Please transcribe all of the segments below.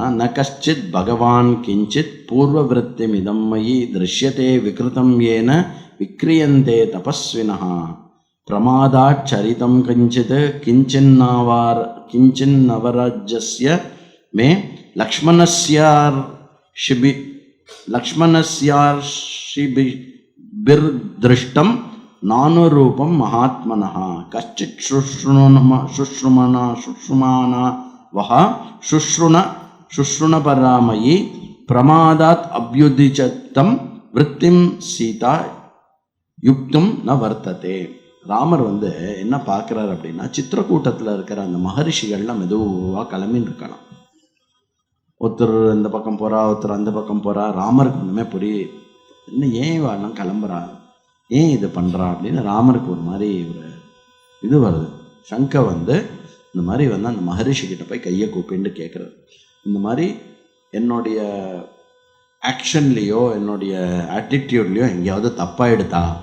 அப்படின்னா ந கஷ்டித் பகவான் கிஞ்சித் பூர்வவிருத்திமிதம் மயி திருஷ்யத்தே விகிருதம் ஏன விக்ரியந்தே தபஸ்வினா பிரமாதாச்சரிதம் கிஞ்சித் கிஞ்சின்னாவார் கிஞ்சின்னவராஜ்யஸ்ய மே லக்ஷ்மணஸ்யார் ஷிபி லக்ஷ்மணஸ்யார் ஷிபி பிர்திருஷ்டம் நானுரூபம் மகாத்மனः கஷ்டித் சுஷ்ருணம சுஷ்ருமணா சுஷ்ருமானா வஹ சுஷ்ருண சுஷ்ருணபராமயி பிரமாதாத் அபியுதிச்சத்தம் விற்த்திம் சீதா யுக்தும் ந வர்த்ததே ராமர் வந்து என்ன பார்க்குறாரு அப்படின்னா சித்திரக்கூட்டத்தில் இருக்கிற அந்த மகரிஷிகள்லாம் மெதுவாக கிளம்பின்னு இருக்கலாம் ஒருத்தர் இந்த பக்கம் போகிறா ஒருத்தர் அந்த பக்கம் போகிறா ராமருக்கு ஒன்றுமே புரிய இன்னும் ஏன் இவெல்லாம் கிளம்புறா? ஏன் இது பண்ணுறா அப்படின்னு ராமருக்கு ஒரு மாதிரி ஒரு இது வருது. சங்கை வந்து இந்த மாதிரி வந்து அந்த மகரிஷி கிட்ட போய் கையை கூப்பிட்டு கேட்குறாரு இந்த மாதிரி என்னுடைய ஆக்ஷன்லேயோ என்னுடைய ஆட்டிடியூட்லேயோ எங்கேயாவது தப்பாக எடுத்தால்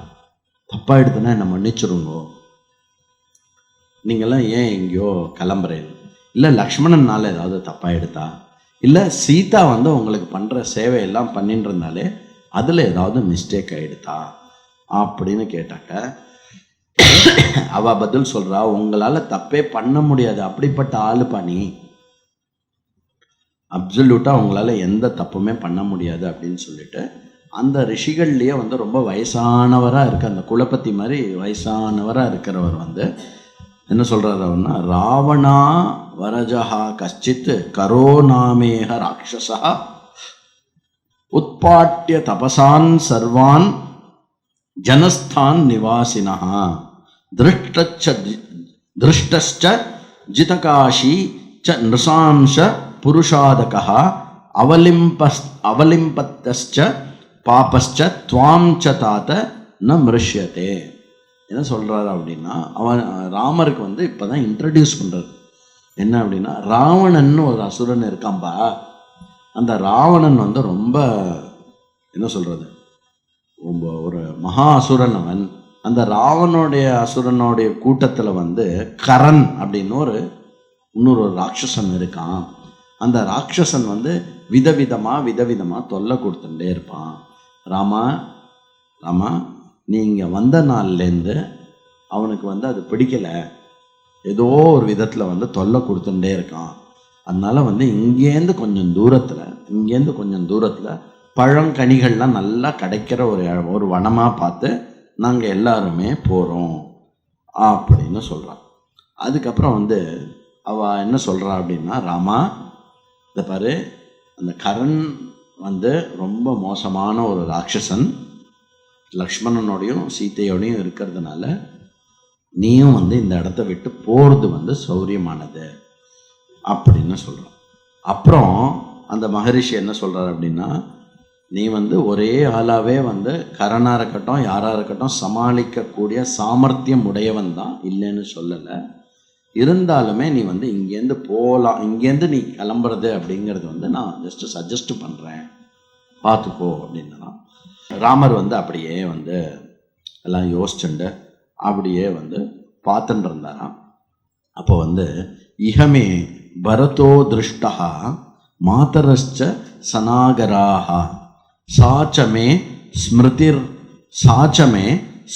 தப்பாக எடுத்தேன்னா என்னை மன்னிச்சிருங்கோ. நீங்கள்லாம் ஏன் எங்கேயோ கிளம்புறேன் இல்லை லக்ஷ்மணனால ஏதாவது தப்பாக எடுத்தா இல்லை சீதா வந்து உங்களுக்கு பண்ணுற சேவையெல்லாம் பண்ணிட்டு இருந்தாலே அதில் ஏதாவது மிஸ்டேக் ஆகிடுதா அப்படின்னு கேட்டாக்க அவ பதில் சொல்கிறா உங்களால் தப்பே பண்ண முடியாது. அப்படிப்பட்ட ஆளு பண்ணி அப்சல்யூட்டாக அவங்களால எந்த தப்புமே பண்ண முடியாது அப்படின்னு சொல்லிட்டு அந்த ரிஷிகள்லேயே வந்து ரொம்ப வயசானவராக இருக்க அந்த குலப்பத்தி மாதிரி வயசானவராக இருக்கிறவர் வந்து என்ன சொல்கிறார் அவர்னா ராவணா வரஜஹா கஷ்டித் கரோநாமேக ராட்சசா உத்பாட்டிய தபசான் சர்வான் ஜனஸ்தான் நிவாசினः திருஷ்டச்ச திருஷ்டச்ச ஜிதகாஷி ச நிருசாம்ச புருஷாதகா அவலிம்பஸ் அவலிம்பத்தஸ்ச பாபஸ்ச துவாம் ச தாத்த ந மிருஷ்யத்தே என்ன சொல்கிறாரு அப்படின்னா அவன் ராமருக்கு வந்து இப்போ தான் இன்ட்ரடியூஸ் பண்ணுறது என்ன அப்படின்னா ராவணன் ஒரு அசுரன் இருக்காம்பா அந்த ராவணன் வந்து ரொம்ப என்ன சொல்கிறது ரொம்ப ஒரு மகா அசுரன் அவன். அந்த ராவனுடைய அசுரனுடைய கூட்டத்தில் வந்து கரண் அப்படின்னு ஒரு இன்னொரு ஒரு ராட்சசன் இருக்கான். அந்த ராட்சசன் வந்து விதவிதமாக விதவிதமாக தொல்லை கொடுத்துட்டே இருப்பான். ராமா ராமா நீங்கள் வந்த நாள்லேருந்து அவனுக்கு வந்து அது பிடிக்கல. ஏதோ ஒரு விதத்தில் வந்து தொல்லை கொடுத்துட்டே இருக்கான். அதனால் வந்து இங்கேருந்து கொஞ்சம் தூரத்தில் இங்கேருந்து கொஞ்சம் தூரத்தில் பழங்கனிகள்லாம் நல்லா கிடைக்கிற ஒரு ஒரு வனமாக பார்த்து நாங்கள் எல்லாருமே போகிறோம் அப்படின்னு சொல்கிறான் அதுக்கப்புறம் வந்து அவள் என்ன சொல்கிறா அப்படின்னா ராமா இந்த பாரு அந்த கரண் வந்து ரொம்ப மோசமான ஒரு ராட்சசன். லக்ஷ்மணனோடையும் சீதையோடையும் இருக்கிறதுனால நீயும் வந்து இந்த இடத்த விட்டு போகிறது வந்து சௌரியமானது அப்படின்னு சொல்கிறான் அப்புறம் அந்த மகரிஷி என்ன சொல்கிறார் அப்படின்னா நீ வந்து ஒரே ஆளாகவே வந்து கரணாக இருக்கட்டும் யாராக இருக்கட்டும் சமாளிக்கக்கூடிய சாமர்த்தியம் உடையவன் தான் இல்லைன்னு சொல்லலை. இருந்தாலுமே நீ வந்து இங்கேருந்து போகலாம் இங்கேருந்து நீ கிளம்புறது அப்படிங்கிறது வந்து நான் ஜஸ்ட்டு சஜஸ்ட் பண்ணுறேன் பார்த்துக்கோ அப்படின்னா ராமர் வந்து அப்படியே வந்து எல்லாம் யோசிச்சுண்டு அப்படியே வந்து பார்த்துட்டு இருந்தாராம். அப்போ வந்து இகமே பரதோ திருஷ்டா மாதரஸ்ச சனாகராக சாச்சமே ஸ்மிருதிர் சாச்சமே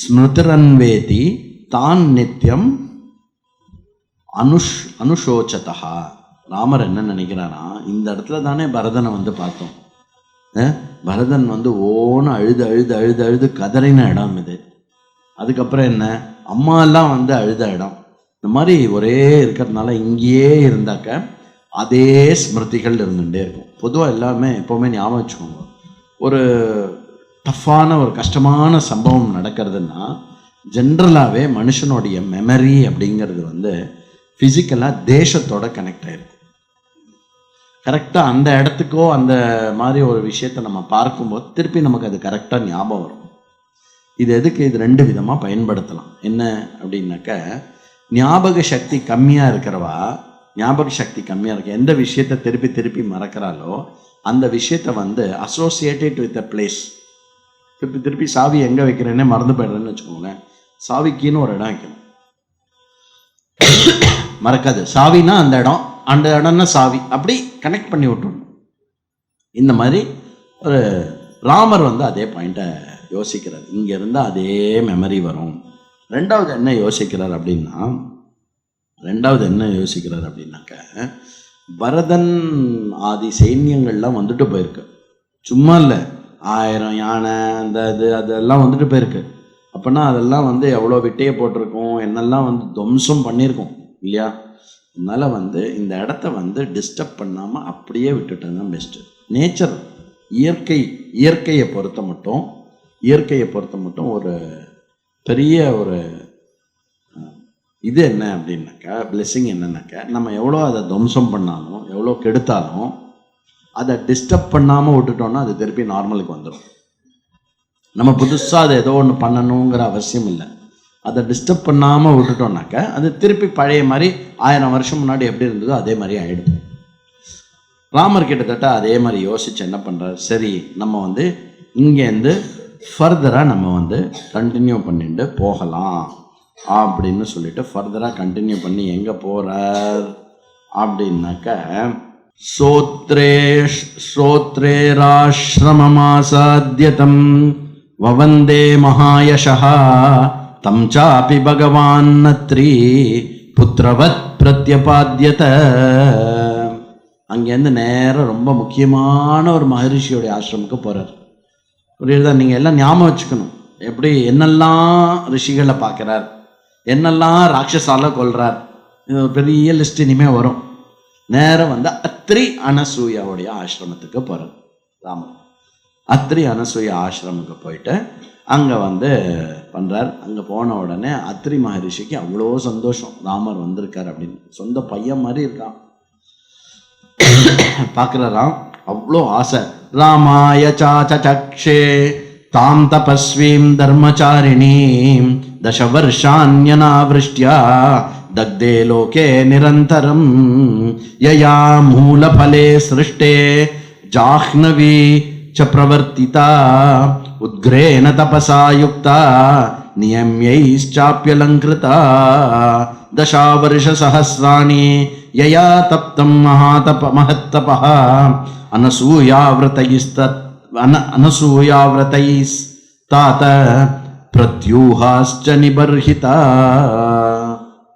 ஸ்மிருதிரன்வேதி தான் நித்தியம் அனுஷ் அனுஷோச்சதா ராமர் என்ன நினைக்கிறாரா இந்த இடத்துல தானே பரதனை வந்து பார்த்தோம். பரதன் வந்து ஓன்னு அழுது அழுது அழுது அழுது கதறின இடம் இது. அதுக்கப்புறம் என்ன? அம்மா எல்லாம் வந்து அழுத இடம். இந்த மாதிரி ஒரே இருக்கிறதுனால இங்கேயே இருந்தாக்க அதே ஸ்மிருதிகள் இருந்துகிட்டே இருக்கும். பொதுவாக எல்லாமே எப்போவுமே ஞாபகம் வச்சுக்கோங்க. ஒரு டஃப்பான ஒரு கஷ்டமான சம்பவம் நடக்கிறதுன்னா ஜென்ரலாகவே மனுஷனுடைய மெமரி அப்படிங்கிறது வந்து ஃபிசிக்கலாக தேசத்தோட கனெக்ட் ஆயிருக்கும் கரெக்டாக அந்த இடத்துக்கோ அந்த மாதிரி ஒரு விஷயத்தை நம்ம பார்க்கும்போது திருப்பி நமக்கு அது கரெக்டாக ஞாபகம் வரும். இது எதுக்கு? இது ரெண்டு விதமாக பயன்படுத்தலாம். என்ன அப்படின்னாக்க ஞாபக சக்தி கம்மியாக இருக்கிறவா ஞாபக சக்தி கம்மியாக இருக்கு எந்த விஷயத்தை திருப்பி திருப்பி மறக்கிறாளோ அந்த விஷயத்தை வந்து அசோசியேட்டட் வித் அ பிளேஸ் திருப்பி திருப்பி சாவி எங்கே வைக்கிறேன்னே மறந்து போயிடுறேன்னு வச்சுக்கோங்களேன். சாவிக்குன்னு ஒரு இடம் வைக்கணும். மறக்காது. சாவினா அந்த இடம் அந்த இடம்னா சாவி. அப்படி கனெக்ட் பண்ணி விட்டுறணும். இந்த மாதிரி ஒரு ராமர் வந்து அதே பாயிண்ட்டை யோசிக்கிறார். இங்கே இருந்தால் அதே மெமரி வரும். ரெண்டாவது என்ன யோசிக்கிறார் அப்படின்னா ரெண்டாவது என்ன யோசிக்கிறார் அப்படின்னாக்க பரதன் ஆதி சைன்யங்கள்லாம் வந்துட்டு போயிருக்கு. சும்மா இல்லை. ஆயிரம் யானை அந்த இது அதெல்லாம் வந்துட்டு போயிருக்கு. அப்போனா அதெல்லாம் வந்து எவ்வளோ விட்டையை போட்டிருக்கோம் என்னெல்லாம் வந்து துவம்சம் பண்ணியிருக்கோம். இல்லையா? அதனால் வந்து இந்த இடத்த வந்து டிஸ்டர்ப் பண்ணாமல் அப்படியே விட்டுட்டது தான் பெஸ்ட்டு நேச்சர் இயற்கை இயற்கையை பொறுத்த மட்டும் இயற்கையை பொறுத்த மட்டும் ஒரு பெரிய ஒரு இது என்ன அப்படின்னாக்கா பிளெஸ்ஸிங் என்னன்னாக்கா நம்ம எவ்வளோ அதை துவம்சம் பண்ணாலும் எவ்வளோ கெடுத்தாலும் அதை டிஸ்டர்ப் பண்ணாமல் விட்டுட்டோம்னா அது திருப்பி நார்மலுக்கு வந்துடும் நம்ம புதுசாக அதை ஏதோ ஒன்று பண்ணணுங்கிற அவசியம் இல்லை. அதை டிஸ்டர்ப் பண்ணாமல் விட்டுட்டோம்னாக்க அது திருப்பி பழைய மாதிரி ஆயிரம் வருஷம் முன்னாடி எப்படி இருந்ததோ அதே மாதிரி ஆகிடும் ராமர் கிட்டத்தட்ட அதே மாதிரி யோசிச்சு என்ன பண்ணுறார் சரி நம்ம வந்து இங்கேருந்து ஃபர்தராக நம்ம வந்து கண்டினியூ பண்ணிட்டு போகலாம் அப்படின்னு சொல்லிட்டு ஃபர்தராக கண்டினியூ பண்ணி எங்கே போகிறார் அப்படின்னாக்க சோத்ரே சோத்ரேராசிரமமாசாத்தியதம் வவந்தே மகாயசா தம் சாபி பகவான் நத்ரி புத்திரவத் பிரத்யபாத்தியத அங்கேருந்து நேரம் ரொம்ப முக்கியமான ஒரு மகரிஷியோடைய ஆசிரமுக்கு போகிறார் புரியுதா? நீங்கள் எல்லாம் ஞாபகம் வச்சுக்கணும். எப்படி என்னெல்லாம் ரிஷிகளை பார்க்குறார் என்னெல்லாம் ராட்சசால கொள்கிறார் இது ஒரு பெரிய லிஸ்ட் இனிமேல் வரும். நேரம் வந்து அத்ரி அனசூயாவுடைய ஆசிரமத்துக்கு போகிறார் ராமன் அத்ரி அனசூய ஆசிரமுக்கு போயிட்டு அங்கே வந்து பண்ணுறார் அங்கே போன உடனே அத்ரி மகரிஷிக்கு அவ்வளோ சந்தோஷம். ராமர் வந்திருக்கார் அப்படின்னு. சொந்த பையன் மாதிரி இருக்கான். பார்க்குறாராம் அவ்வளோ ஆசை. ராமாய சாச்சே தாம் தபஸ்வீம் தர்மச்சாரிணீம் தசவர்ஷான்யனாவிருஷ்டியா தக்தே லோகே நிரந்தரம் யயா மூலபலே சிருஷ்டே ஜாஹ்னவி च प्रवर्तिता उद्ग्रेण तपसा युक्ता नियम्यैश्चाप्यलङ्कृता दशावर्षसहस्राणि यया तप्तं महातप महत्तपः अनसूयाव्रतैस्तत् अन अनसूयाव्रतैस्तात பிரத்யூஹாஸ்ச நிபர்ஹிதா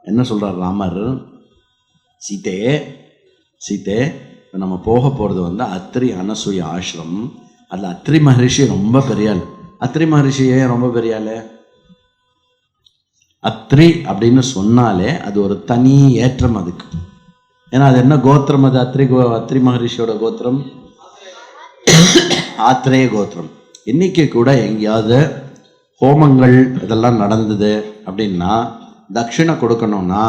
என்ன சொல்றார் ராமர் சீதே சீதே இப்ப நம்ம போக போகிறது வந்து அத்ரி அனசூய ஆசிரம் அதில் அத்திரி மகரிஷி ரொம்ப பெரிய ஆள். அத்ரி மகரிஷி ஏன் ரொம்ப பெரிய ஆளு? அத்ரி அப்படின்னு சொன்னாலே அது ஒரு தனி ஏற்றம் அதுக்கு. ஏன்னா அது என்ன கோத்திரம் அது? அத்ரி கோ அத்ரி மகரிஷியோட கோத்திரம்? ஆத்திரேய கோத்திரம். இன்னைக்கு கூட எங்கேயாவது ஹோமங்கள் இதெல்லாம் நடந்தது அப்படின்னா தட்சிணை கொடுக்கணும்னா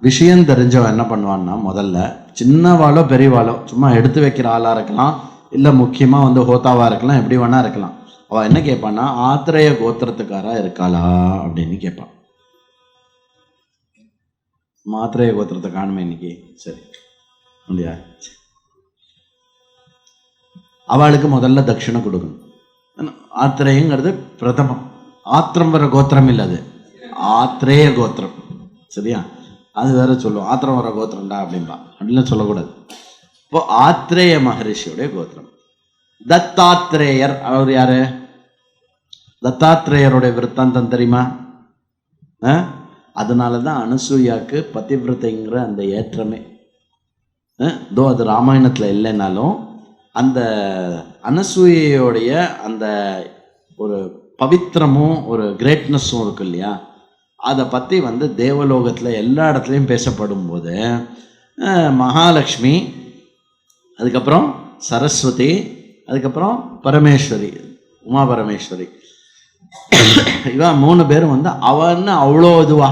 விஷயம் தெரிஞ்சவன் என்ன பண்ணுவான்னா முதல்ல சின்னவாளோ பெரியவாளோ சும்மா எடுத்து வைக்கிற ஆளாக இருக்கலாம். இல்லை முக்கியமாக வந்து ஹோத்தாவாக இருக்கலாம் எப்படி வேணா இருக்கலாம். அவள் என்ன கேட்பான்னா ஆத்திரேய கோத்திரத்துக்காரா இருக்காளா அப்படின்னு கேட்பான் மாத்திரைய கோத்திரத்தை காணுமே இன்னைக்கு. சரி. இல்லையா அவளுக்கு முதல்ல தட்சிணை கொடுக்கணும். ஆத்திரேயங்கிறது பிரதமம். ஆத்திரம் வர கோத்திரம் இல்லை அது. ஆத்திரேய கோத்திரம். சரியா? அது வேற சொல்லுவோம் ஆத்திரம் வர கோத்திரம்டா அப்படின்பா அப்படின்னு சொல்லக்கூடாது. இப்போ ஆத்ரேய மகரிஷியுடைய கோத்திரம். தத்தாத்ரேயர் அவர் யாரு? தத்தாத்ரேயருடைய விற்த்தாந்தம் தெரியுமா? ஆ? அதனால தான் அனுசூயாக்கு பதிவிரதைங்கிற அந்த ஏற்றமே. தோ அது ராமாயணத்தில் இல்லைனாலும் அந்த அனசூயையோடைய அந்த ஒரு பவித்திரமும் ஒரு கிரேட்னஸும் இருக்கு இல்லையா? அதை பற்றி வந்து தேவலோகத்தில் எல்லா இடத்துலையும் பேசப்படும் போது மகாலட்சுமி அதுக்கப்புறம் சரஸ்வதி அதுக்கப்புறம் பரமேஸ்வரி உமா பரமேஸ்வரி. இவன் மூணு பேரும் வந்து அவன்னு அவ்வளோ இதுவா?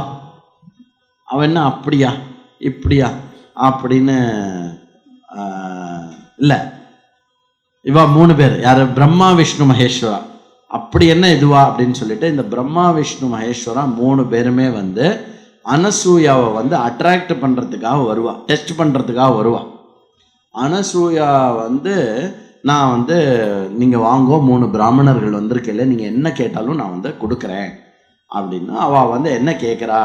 அவன் என்ன அப்படியா? இப்படியா? அப்படின்னு இல்லை. இவா மூணு பேர். யார்? பிரம்மா விஷ்ணு மகேஸ்வரா. அப்படி என்ன இதுவா அப்படின்னு சொல்லிட்டு இந்த பிரம்மா விஷ்ணு மகேஸ்வரா மூணு பேருமே வந்து அனசூயாவை வந்து அட்ராக்ட் பண்ணுறதுக்காக வருவா. டெஸ்ட் பண்ணுறதுக்காக வருவாள் அனசூயா வந்து நான் வந்து நீங்கள் வாங்கோ மூணு பிராமணர்கள் வந்திருக்கையில நீங்கள் என்ன கேட்டாலும் நான் வந்து கொடுக்குறேன். அப்படின்னா அவள் வந்து என்ன கேட்குறா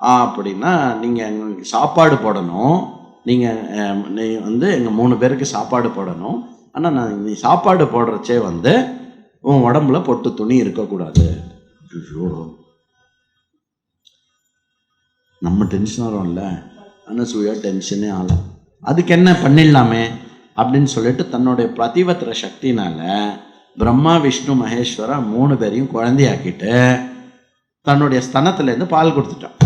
அப்படின்னா நீங்கள் எங்களுக்கு சாப்பாடு போடணும். நீங்கள் நீ வந்து எங்கள் மூணு பேருக்கு சாப்பாடு போடணும். ஆனால் நான் நீ சாப்பாடு போடுறச்சே வந்து உன் உடம்புல பொட்டு துணி இருக்கக்கூடாது. ஐயோ. நம்ம டென்ஷன் வரும்ல அனசூயா டென்ஷனே ஆகலை. அதுக்கு என்ன பண்ணிடலாமே அப்படின்னு சொல்லிட்டு தன்னுடைய பிரதிபத்திர சக்தினால பிரம்மா விஷ்ணு மகேஸ்வரா மூணு பேரையும் குழந்தையாக்கிட்டு தன்னுடைய ஸ்தனத்துலேருந்து பால் கொடுத்துட்டான்.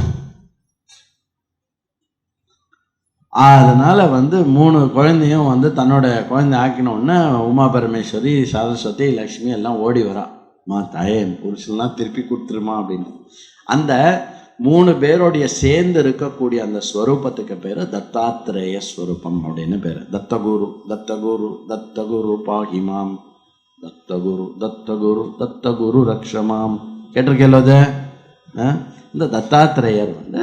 அதனால் வந்து மூணு குழந்தையும் வந்து தன்னோட குழந்தை ஆக்கினோடனே உமா பரமேஸ்வரி சரஸ்வதி லக்ஷ்மி எல்லாம் ஓடி வரா. மா தாயே என் புருஷன்லாம் திருப்பி கொடுத்துருமா அப்படின்னு. அந்த மூணு பேரோடைய சேர்ந்து இருக்கக்கூடிய அந்த ஸ்வரூபத்துக்கு பேர் தத்தாத்திரேய ஸ்வரூபம் அப்படின்னு பேர். தத்தகுரு தத்தகுரு தத்தகுரு பாகிமாம் தத்தகுரு தத்தகுரு தத்தகுரு ரக்ஷமாம் கேட்டிருக்கேன் இந்த தத்தாத்திரேயர் வந்து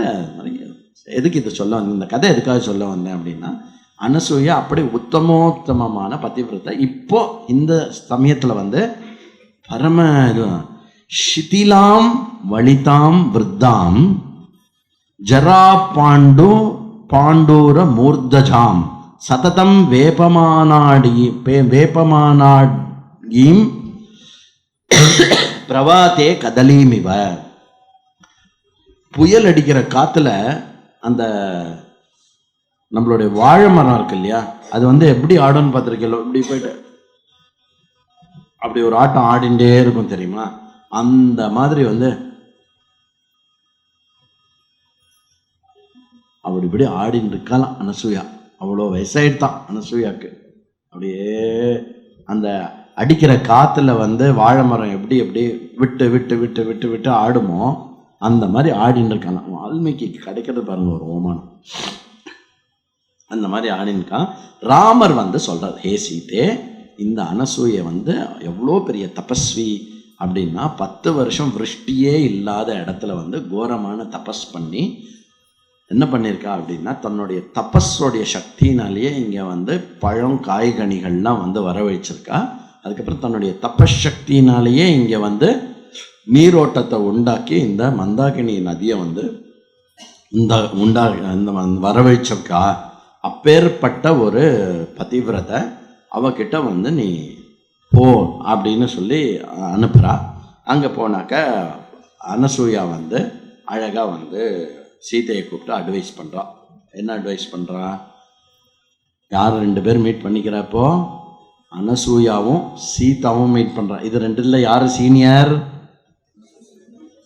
எதுக்கு இதை சொல்ல வந்தேன்? இந்த கதை எதுக்காக சொல்ல வந்தேன் அப்படின்னா அனசூயா அப்படி உத்தமோத்தமமான பதிவிரத்தை இப்போ இந்த சமயத்தில் வந்து பரம இது ஷிதிலாம் வலிதாம் விருத்தாம் ஜரா பாண்டு பாண்டூர மூர்தஜாம் சததம் வேபமானாடி பே- வேபமானாடீம் பிரவாதே கதலீமிவ புயல் அடிக்கிற காத்துல அந்த நம்மளுடைய வாழை மரம் இருக்கு இல்லையா? அது வந்து எப்படி ஆடும்னு பார்த்துருக்கீங்களோ? இப்படி போயிட்டு அப்படி ஒரு ஆட்டம் ஆடிண்டே இருக்கும் தெரியுமா? அந்த மாதிரி வந்து அப்படி இப்படி ஆடின்னு இருக்கலாம் அனசூயா. அவ்வளோ வயசாயிடுதான் அனசூயாக்கு அப்படியே அந்த அடிக்கிற காற்றுல வந்து வாழை மரம் எப்படி எப்படி விட்டு விட்டு விட்டு விட்டு விட்டு ஆடுமோ அந்த மாதிரி ஆடின்னு இருக்கான் வால்மீகி கிடைக்கிறது பாருங்க ஒரு ஓமானம். அந்த மாதிரி ஆடின்னுக்கான் ராமர் வந்து சொல்றார் ஹே சீதே இந்த அனசூயை வந்து எவ்வளோ பெரிய தபஸ்வி அப்படின்னா பத்து வருஷம் விருஷ்டியே இல்லாத இடத்துல வந்து கோரமான தபஸ் பண்ணி என்ன பண்ணியிருக்கா அப்படின்னா தன்னுடைய தபஸோடைய சக்தினாலேயே இங்கே வந்து பழம் காய்கனிகள்லாம் வந்து வரவழைச்சிருக்கா. அதுக்கப்புறம் தன்னுடைய தபஸ் சக்தினாலேயே இங்கே வந்து நீரோட்டத்தை உண்டாக்கி இந்த மந்தாகினி நதியை வந்து இந்த உண்டா இந்த வ- வரவழைச்சிருக்கா. அப்பேற்பட்ட ஒரு பதிவிரதை அவகிட்ட வந்து நீ போ அப்படின்னு சொல்லி அனுப்புகிறா அங்கே போனாக்க அனசூயா வந்து அழகாக வந்து சீதையை கூப்பிட்டு அட்வைஸ் பண்ணுறான் என்ன அட்வைஸ் பண்ணுறா யார் ரெண்டு பேர் மீட் பண்ணிக்கிறப்போ அனசூயாவும் சீதாவும் மீட் பண்ணுறான் இது ரெண்டுல யார் சீனியர்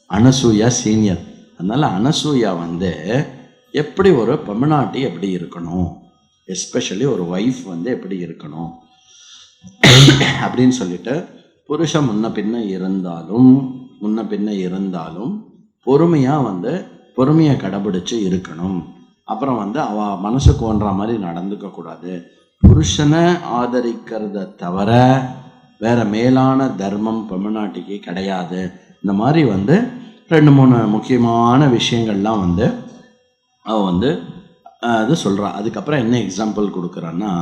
அனசூயா சீனியர் அதனால் அனசூயா வந்து எப்படி ஒரு பெமனாட்டி எப்படி இருக்கணும்? எஸ்பெஷலி ஒரு ஒய்ஃப் வந்து எப்படி இருக்கணும்? அப்படின்னு சொல்லிட்டு புருஷன் முன்ன பின்ன இருந்தாலும் முன்ன பின்ன இருந்தாலும் பொறுமையாக வந்து பொறுமையை கடைபிடிச்சு இருக்கணும். அப்புறம் வந்து அவ மனசுக்கு ஓன்ற மாதிரி நடந்துக்க கூடாது. புருஷனை ஆதரிக்கிறத தவிர வேற மேலான தர்மம் தமிழ்நாட்டுக்கு கிடையாது. இந்த மாதிரி வந்து ரெண்டு மூணு முக்கியமான விஷயங்கள்லாம் வந்து அவ வந்து அது சொல்கிறா அதுக்கப்புறம் என்ன எக்ஸாம்பிள் கொடுக்குறான்னா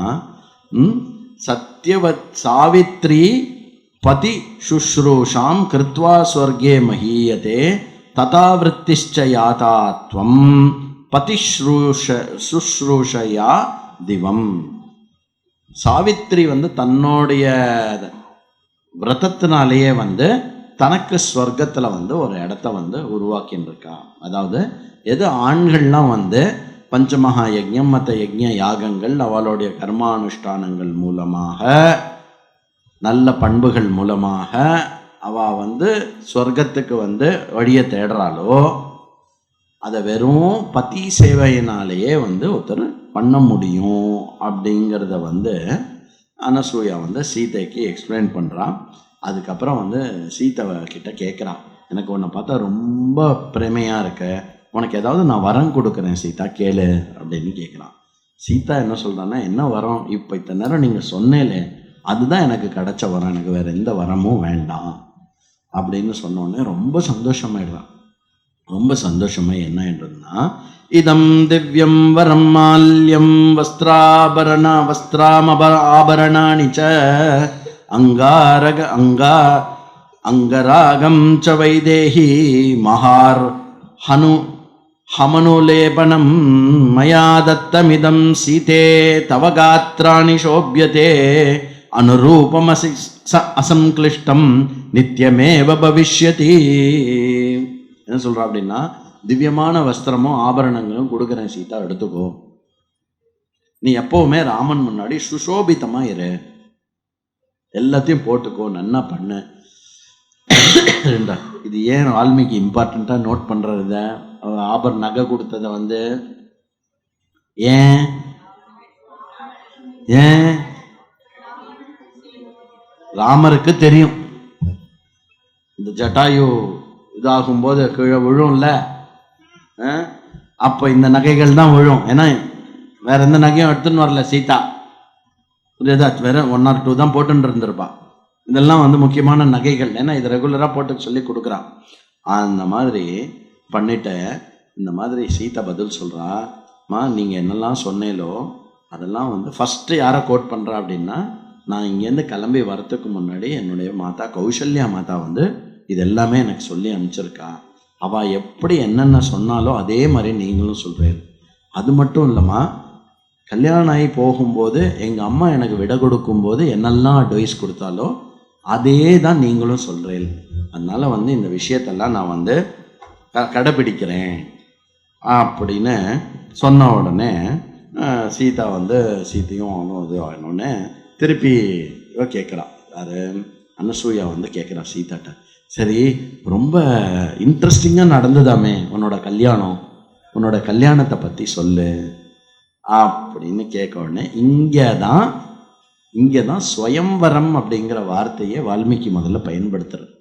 சத்யவத் சாவித்ரி பதி சுஷ்ரூஷாம் கிருத்வா ஸ்வர்கே மகீயதே ததா யாதாத்வம் பதிஸ்ரூஷ சுஷ்ரூஷயா திவம். சாவித்ரி வந்து தன்னுடைய விரதத்தினாலேயே வந்து தனக்கு ஸ்வர்க்கத்தில் வந்து ஒரு இடத்த வந்து உருவாக்கின்னு இருக்கா அதாவது எது ஆண்கள்லாம் வந்து பஞ்சமகா யஜ்யம் மற்ற யஜ்ய யாகங்கள் அவளுடைய கர்மானுஷ்டானங்கள் மூலமாக நல்ல பண்புகள் மூலமாக அவ வந்து சொர்க்கத்துக்கு வந்து வழியை தேடுறாளோ அதை வெறும் பத்தி சேவையினாலேயே வந்து ஒருத்தர் பண்ண முடியும் அப்படிங்கிறத வந்து அனசூயா வந்து சீதைக்கு எக்ஸ்பிளைன் பண்ணுறான் அதுக்கப்புறம் வந்து சீதை கிட்ட கேட்குறான் எனக்கு உன்னை பார்த்தா ரொம்ப பிரமையாக இருக்க. உனக்கு ஏதாவது நான் வரம் கொடுக்குறேன் சீதா கேளு அப்படின்னு கேட்குறான் சீதா என்ன சொல்கிறான்னா என்ன வரம்? இப்போ இத்தனை நேரம் நீங்கள் சொன்னேலே அதுதான் எனக்கு கிடைச்ச வரம். எனக்கு வேற எந்த வரமும் வேண்டாம். அப்படின்னு சொன்னோடனே ரொம்ப சந்தோஷமாயிடுறான். ரொம்ப சந்தோஷமா என்ன என்றதுன்னா இதம் திவ்யம் வரம் மால்யம் வஸ்திராபரண வஸ்திராமப ஆபரணாணி ச அங்காரக அங்கா அங்கராகம் ச வைதேகி மகார் ஹனு ஹமனுலேபனம் மயா தத்தமிதம் சீதே தவ காத்திராணி சோபியதே அனுரூபமசி ச அசங்கிளிஷ்டம் நித்தியமேவ பவிஷ்யதி. என்ன சொல்கிறா அப்படின்னா திவ்யமான வஸ்திரமும் ஆபரணங்களும் கொடுக்குறேன் சீதா எடுத்துக்கோ. நீ எப்போவுமே ராமன் முன்னாடி சுசோபித்தமா இரு. எல்லாத்தையும் போட்டுக்கோ நன்னா பண்ணு. ரெண்டா இது ஏன் வால்மீகி இம்பார்ட்டண்ட்டாக நோட் பண்ணுறது ஆபர் நகை கொடுத்ததை வந்து ஏன்? ஏன்? ராமருக்கு தெரியும். இந்த ஜட்டாயு இதாகும்போது கீழே விழும்ல. ஆ? அப்போ இந்த நகைகள் தான் விழும். ஏன்னா வேற எந்த நகையும் எடுத்துன்னு வரல சீதா. புரியுதா? வேற ஒன் ஆர் டூ தான் போட்டுன்னு இருந்திருப்பா. இதெல்லாம் வந்து முக்கியமான நகைகள். ஏன்னா இது ரெகுலராக போட்டு சொல்லி கொடுக்குறான் அந்த மாதிரி பண்ணிட்டு இந்த மாதிரி சீதா பதில் சொல்கிறா மா நீங்கள் என்னெல்லாம் சொன்னேலோ அதெல்லாம் வந்து ஃபஸ்ட்டு யாரை கோட் பண்ணுறா அப்படின்னா நான் இங்கேருந்து கிளம்பி வரத்துக்கு முன்னாடி என்னுடைய மாதா கௌசல்யா மாதா வந்து இது எல்லாமே எனக்கு சொல்லி அனுப்பிச்சிருக்கா. அவள் எப்படி என்னென்ன சொன்னாலோ அதே மாதிரி நீங்களும் சொல்கிறீங்க அது மட்டும் இல்லைம்மா கல்யாணம் ஆகி போகும்போது எங்கள் அம்மா எனக்கு விட கொடுக்கும்போது என்னெல்லாம் அட்வைஸ் கொடுத்தாலோ அதே தான் நீங்களும் சொல்கிறீங்க அதனால் வந்து இந்த விஷயத்தெல்லாம் நான் வந்து கடைப்பிடிக்கிறேன் அப்படின்னு சொன்ன உடனே சீதா வந்து சீத்தையும் அவனும் இது ஆனோடனே திருப்பி இவ யார் யாரு? அனசூயா வந்து கேட்குறான் சீதாட்ட. சரி ரொம்ப இன்ட்ரெஸ்டிங்காக நடந்ததாமே உன்னோட கல்யாணம். உன்னோட கல்யாணத்தை பற்றி சொல்லு அப்படின்னு கேட்க உடனே இங்கே தான் இங்கே தான் ஸ்வயம்வரம் அப்படிங்கிற வார்த்தையை வால்மீகி முதல்ல பயன்படுத்துறது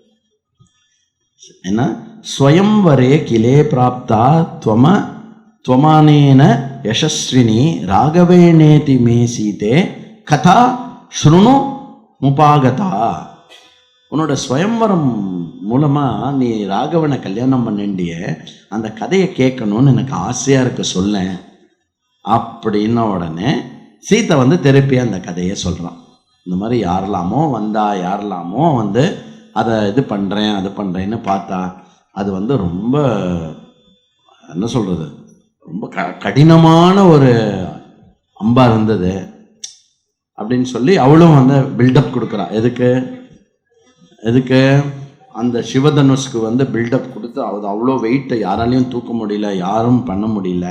என்ன? ஸ்வயம்வரே கிலே பிராப்தா துவம துவமானேன யசஸ்வினி ராகவேணேதி மே சீதே கதா ஸ்ருணு முபாகதா. உன்னோட ஸ்வயம்வரம் மூலமாக நீ ராகவனை கல்யாணம் பண்ணிண்டிய அந்த கதையை கேட்கணும்னு எனக்கு ஆசையாக இருக்க சொல்லேன் அப்படின்ன உடனே சீத்தை வந்து திருப்பி அந்த கதையை சொல்கிறான் இந்த மாதிரி யாரெல்லாமோ வந்தா யாரெல்லாமோ வந்து அதை இது பண்ணுறேன் அது பண்ணுறேன்னு பார்த்தா அது வந்து ரொம்ப என்ன சொல்கிறது ரொம்ப க கடினமான ஒரு அம்பாக இருந்தது. அப்படின்னு சொல்லி அவளும் வந்து பில்டப் கொடுக்குறா. எதுக்கு? எதுக்கு? அந்த சிவதனுஷ்க்கு வந்து பில்டப் கொடுத்து அது அவ்வளோ வெயிட்டை யாராலையும் தூக்க முடியல யாரும் பண்ண முடியல.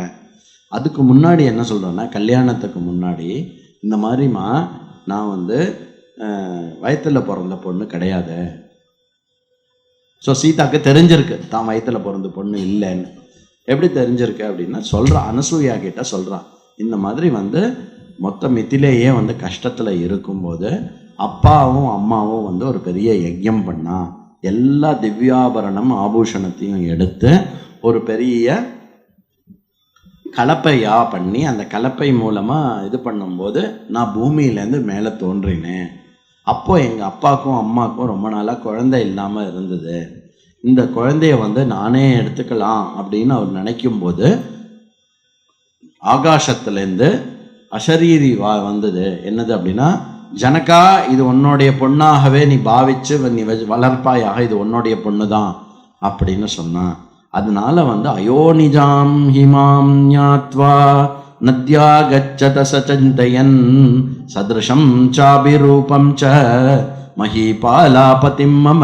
அதுக்கு முன்னாடி என்ன சொல்கிறேன்னா கல்யாணத்துக்கு முன்னாடி இந்த மாதிரிமா நான் வந்து வயத்தில் பிறந்த பொண்ணு கிடையாது. ஸோ சீதாக்கு தெரிஞ்சிருக்கு தான் வயிற்றில் பிறந்த பொண்ணு இல்லைன்னு. எப்படி தெரிஞ்சிருக்கு அப்படின்னா சொல்கிறான் அனசூயா கிட்ட சொல்கிறான் இந்த மாதிரி வந்து மொத்த மித்திலேயே வந்து கஷ்டத்தில் இருக்கும்போது அப்பாவும் அம்மாவும் வந்து ஒரு பெரிய யஜ்யம் பண்ணா எல்லா திவ்யாபரணம் ஆபூஷணத்தையும் எடுத்து ஒரு பெரிய கலப்பையா பண்ணி அந்த கலப்பை மூலமாக இது பண்ணும்போது நான் பூமியிலேருந்து மேலே தோன்றினேன். அப்போ எங்கள் அப்பாவுக்கும் அம்மாவுக்கும் ரொம்ப நாளாக குழந்தை இல்லாமல் இருந்தது. இந்த குழந்தைய வந்து நானே எடுத்துக்கலாம் அப்படின்னு அவர் நினைக்கும் போது ஆகாசத்துலேருந்து அசரீரி வா வந்தது. என்னது அப்படின்னா ஜனக்கா இது உன்னுடைய பொண்ணாகவே நீ பாவிச்சு நீ வ- வளர்ப்பாயாக இது உன்னுடைய பொண்ணு தான் அப்படின்னு சொன்னான். அதனால வந்து அயோனிஜாம் ஹிமாம் ஞாத்வா நத்யா சச்சந்தயன் சதிருஷம் சாபிரூபம் ச மகிபாலாபதிம் மம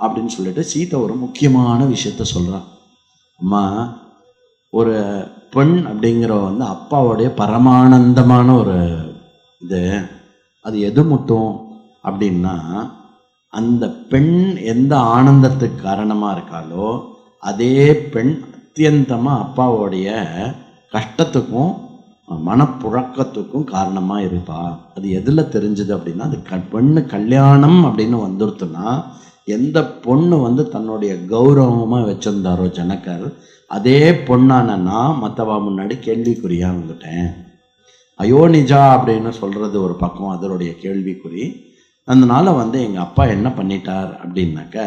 அப்படின்னு சொல்லிட்டு சீதை ஒரு முக்கியமான விஷயத்த சொல்கிறான் அம்மா ஒரு பெண் அப்படிங்கிற வந்து அப்பாவுடைய பரமானந்தமான ஒரு இது. அது எது முட்டும் அப்படின்னா அந்த பெண் எந்த ஆனந்தத்துக்கு காரணமாக இருக்காளோ அதே பெண் அத்தியந்தமாக அப்பாவுடைய கஷ்டத்துக்கும் மனப்புழக்கத்துக்கும் காரணமாக இருப்பா. அது எதில் தெரிஞ்சுது அப்படின்னா அது க பெண்ணு கல்யாணம் அப்படின்னு வந்துருத்துன்னா எந்த பொண்ணு வந்து தன்னுடைய கௌரவமாக வச்சிருந்தாரோ ஜனக்கர் அதே பொண்ணான நான் மற்றவா முன்னாடி கேள்விக்குறியாக வந்துட்டேன். அயோனிஜா அப்படின்னு சொல்கிறது ஒரு பக்கம் அதனுடைய கேள்விக்குறி. அதனால வந்து எங்கள் அப்பா என்ன பண்ணிட்டார் அப்படின்னாக்க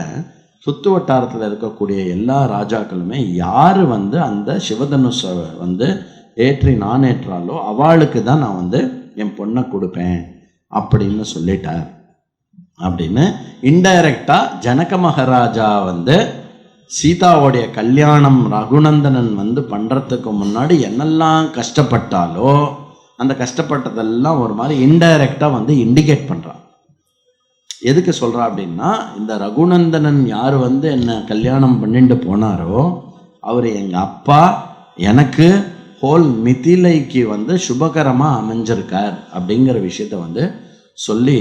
சுத்து வட்டாரத்தில் இருக்கக்கூடிய எல்லா ராஜாக்களுமே யார் வந்து அந்த சிவதனுஷை வந்து ஏற்றி நான் ஏற்றாலோ அவளுக்கு தான் நான் வந்து என் பொண்ணை கொடுப்பேன் அப்படின்னு சொல்லிட்டார். அப்படின்னு இன்டைரக்டாக ஜனக மகாராஜா வந்து சீதாவுடைய கல்யாணம் ரகுநந்தனன் வந்து பண்ணுறதுக்கு முன்னாடி என்னெல்லாம் கஷ்டப்பட்டாலோ அந்த கஷ்டப்பட்டதெல்லாம் ஒரு மாதிரி இன்டைரக்டாக வந்து இண்டிகேட் பண்ணுறான் எதுக்கு சொல்கிறா அப்படின்னா இந்த ரகுநந்தனன் யார் வந்து என்ன கல்யாணம் பண்ணிட்டு போனாரோ அவர் எங்கள் அப்பா எனக்கு ஹோல் மிதிலைக்கு வந்து சுபகரமாக அமைஞ்சிருக்கார் அப்படிங்கிற விஷயத்த வந்து சொல்லி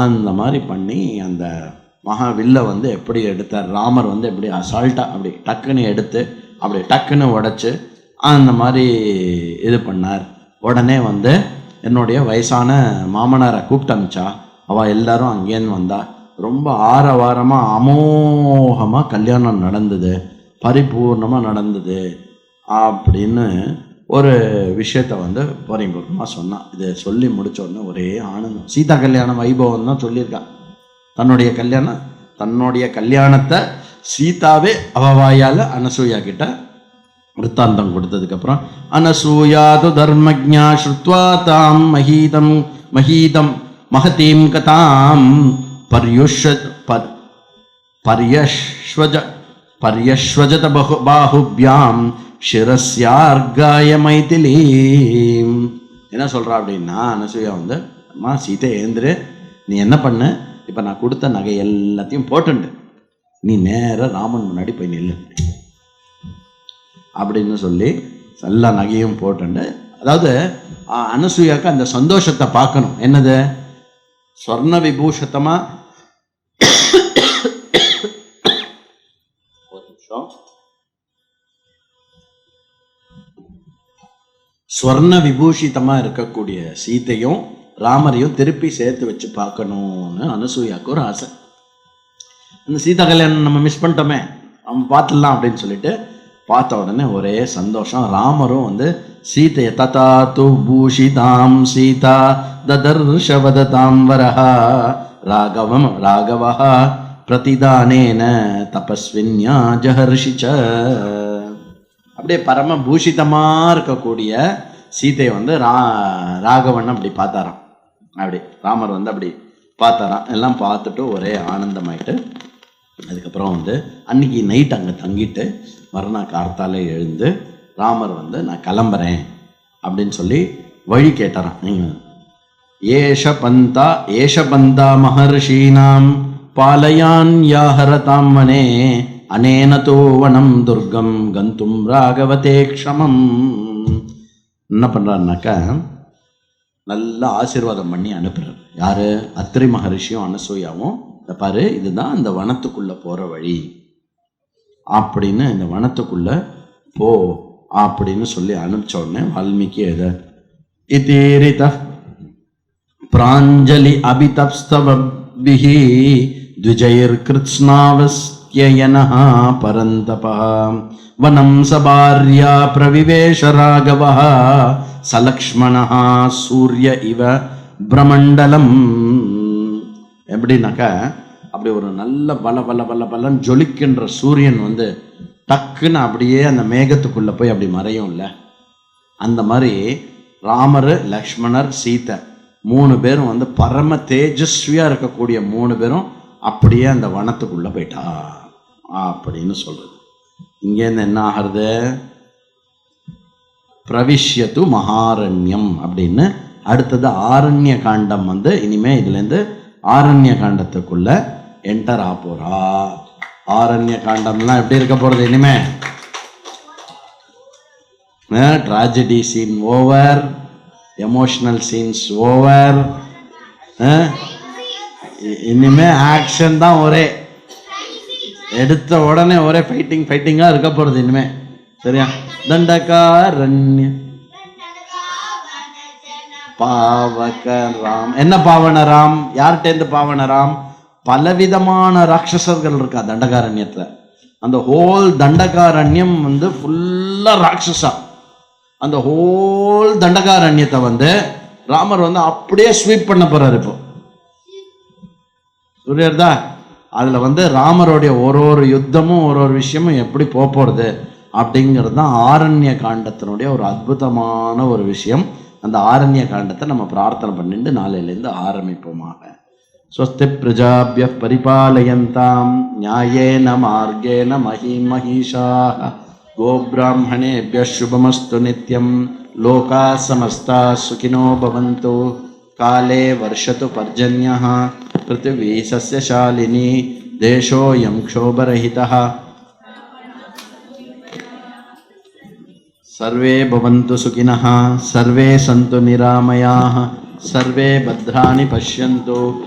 அந்த மாதிரி பண்ணி அந்த மகாவில்ல வந்து எப்படி எடுத்தார் ராமர் வந்து எப்படி அசால்ட்டாக அப்படி டக்குன்னு எடுத்து அப்படி டக்குன்னு உடச்சி அந்த மாதிரி இது பண்ணார். உடனே வந்து என்னுடைய வயசான மாமனாரை கூப்பிட்டு அனுப்பிச்சா அவள் எல்லாரும் அங்கேன்னு வந்தா ரொம்ப ஆரவாரமா அமோகமாக கல்யாணம் நடந்தது பரிபூர்ணமாக நடந்தது அப்படின்னு ஒரு விஷயத்த வந்து பரிபூர்ணமாக சொன்னான் இதை சொல்லி முடித்தோடனே ஒரே ஆனந்தம். சீதா கல்யாணம் வைபவம் தான் சொல்லியிருக்கான் தன்னுடைய கல்யாணம் தன்னுடைய கல்யாணத்தை சீதாவே அவ வாயால் அனசூயா கிட்ட விற்த்தாந்தம் கொடுத்ததுக்கப்புறம் அனசூயாது தர்மஜா ஸ்ருத்வா தாம் மகீதம் மகீதம் மகதீம் கதாம் பர்யுஷ பர் பர்யஸ்வஜ பர்யஸ்வஜத பகு பாகுபியாம் சிரஸ்யார்காய மைதிலீம். என்ன சொல்கிறா அப்படின்னா அனசூயா வந்து அம்மா சீதை எழுந்துரு. நீ என்ன பண்ணு? இப்போ நான் கொடுத்த நகை எல்லாத்தையும் போட்டுண்டு. நீ நேராக ராமன் முன்னாடி போய் நில்லு. அப்படின்னு சொல்லி எல்லா நகையும் போட்டுண்டு. அதாவது அனசூயாவுக்கு அனசூயாக்கு அந்த சந்தோஷத்தை பார்க்கணும். என்னது? ஸ்வர்ண விபூஷத்தமா ஒரு நிமிஷம் ஸ்வர்ண விபூஷிதமா இருக்கக்கூடிய சீதையும் ராமரையும் திருப்பி சேர்த்து வச்சு பார்க்கணும்னு அனசூயாக்கு ஒரு ஆசை. அந்த சீதா கல்யாணம் நம்ம மிஸ் பண்ணிட்டோமே அவன் பார்த்துடலாம் அப்படின்னு சொல்லிட்டு பார்த்த உடனே ஒரே சந்தோஷம். ராமரும் வந்து சீதை ததா து பூஷிதாம் சீதா ததர்ஷவததாம் வரஹா. ராகவம் ராகவா பிரதிதானேன தபஸ்வின்யா ஜஹர்ஷிச்ச. ச அப்படியே பரம பூஷிதமாக இருக்கக்கூடிய சீதையை வந்து ரா ராகவன் அப்படி பார்த்தாராம். அப்படி ராமர் வந்து அப்படி பார்த்தாராம். எல்லாம் பார்த்துட்டு ஒரே ஆனந்தமாயிட்டு அதுக்கப்புறம் வந்து அன்னைக்கு நைட் அங்கே தங்கிட்டு மறுநாள் கார்த்தாலே எழுந்து ராமர் வந்து நான் கிளம்புறேன் அப்படின்னு சொல்லி வழி கேட்டாராம். நீங்கள் ஏஷ பந்தா ஏஷ பந்தா மகர்ஷீனாம் பாலயான் யாஹரதாம் வனே அனேன வனம் துர்கம் கந்தும் ராகவதே க்ஷமம். என்ன பண்ணுறாருனாக்கா நல்லா ஆசீர்வாதம் பண்ணி அனுப்புகிறார் யார்? அத்திரி மகரிஷியும் அனசூயாவும் இந்த பாரு இதுதான் இந்த வனத்துக்குள்ளே போகிற வழி. அப்படின்னு இந்த வனத்துக்குள்ளே போ அப்படின்னு சொல்லி அனுப்பிச்ச உடனே வால்மீகி எத இதீரித பிராஞ்சலி அபிதப்ஸ்தவபிः द्विजैर्कृत्स्नावस्त्ययनः परन्तपः वनं सभार्या प्रविवेश राघवः सलक्ष्मणः சூரிய இவ பிரமண்டலம் எப்படின்னாக்கா அப்படி ஒரு நல்ல பல பல பல பலன்னு ஜொலிக்கின்ற சூரியன் வந்து டக்குன்னு அப்படியே அந்த மேகத்துக்குள்ளே போய் அப்படி மறையும்ல? அந்த மாதிரி ராமர் லக்ஷ்மணர் சீதை மூணு பேரும் வந்து பரம தேஜஸ்வியாக இருக்கக்கூடிய மூணு பேரும் அப்படியே அந்த வனத்துக்குள்ளே போயிட்டா அப்படின்னு சொல்கிறது இங்கேருந்து என்ன ஆகிறது? பிரவிஷ்யத்து மகாரண்யம் அப்படின்னு அடுத்தது ஆரண்ய காண்டம் வந்து இனிமேல் இதுலேருந்து ஆரண்ய காண்டத்துக்குள்ளே என்டர் ஆக போகிறா ஆரண்ய காண்டம்லாம் எப்படி இருக்க போகிறது இனிமே? Tragedy scene over emotional scenes over இனிமே ஆக்ஷன் தான் ஒரே. எடுத்த உடனே ஒரே ஃபைட்டிங் ஃபைட்டிங்காக இருக்க போகிறது இனிமே. சரியா? தண்டகாரண்ய பாவக ராம் என்ன பாவன ராம் யார்கிட்டேருந்து பாவன ராம் பலவிதமான ராட்சசர்கள் இருக்கா தண்டகாரண்யத்தில்? அந்த ஹோல் தண்டகாரண்யம் வந்து ஃபுல்லாக ராட்சசா. அந்த ஹோல் தண்டகாரண்யத்தை வந்து ராமர் வந்து அப்படியே ஸ்வீப் பண்ண போறாரு இப்போ. புரியுறதா அதில் வந்து ராமருடைய ஒரு ஒரு யுத்தமும் ஒரு ஒரு விஷயமும் எப்படி போக போகிறது அப்படிங்கிறது தான் ஆரண்ய காண்டத்தினுடைய ஒரு அற்புதமான ஒரு விஷயம். அந்த ஆரண்ய காண்டத்தை நம்ம பிரார்த்தனை பண்ணிட்டு நாளையிலேருந்து ஆரம்பிப்போமாக. स्वस्ति प्रजाभ्य परिपालयन्तां न्यायेन मार्गेण महीं महिषाः गोब्राह्मणेभ्यः शुभमस्तु नित्यं लोकाः समस्ताः सुखिनो भवन्तु। काले वर्षतु पर्जन्यः। पृथिवी सस्यशालिनी देशोऽयं क्षोभरहितः। सर्वे भवन्तु सुखिनः। सर्वे सन्तु निरामयाः। सर्वे भद्राणि पश्यन्तु।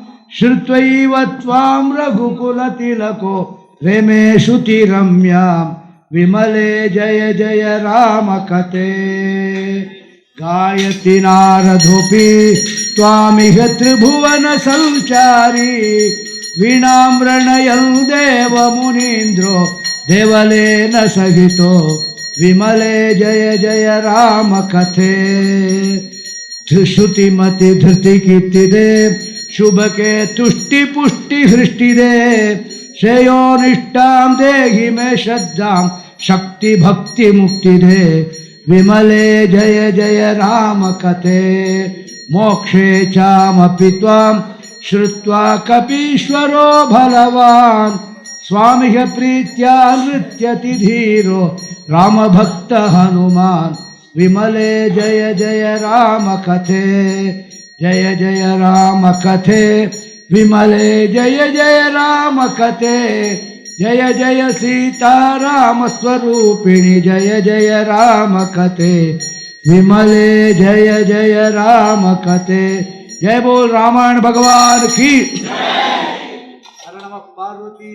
श्रुत्वैव त्वां रघुकुलतिलको तिरम्यां। विमले जय जय राम कथे गायति नारदोऽपि त्वामिह त्रिभुवन सञ्चारी। वीणां व्रणयन् देवमुनीन्द्रो देवलेन सहितो। विमले जय जय राम कथे श्रुतिमति शुभ के तुष्टि पुष्टि हृष्टि दे श्रेयो निष्ठाम देहि में श्रद्धा शक्ति भक्ति मुक्ति दे विमले जय जय राम कथे मोक्षे चापिताम श्रुवा कपीश्वरो भलवान स्वामी प्रीत्या नृत्यति धीरो राम भक्त हनुमान। विमले जय जय राम कथे जय जय राम कथे, विमले जय जय राम कथे, जय जय सीताराम स्वरूपिणी, जय जय राम कथे, विमले जय जय राम कथे। जय बोल रामायण भगवान की। पार्वती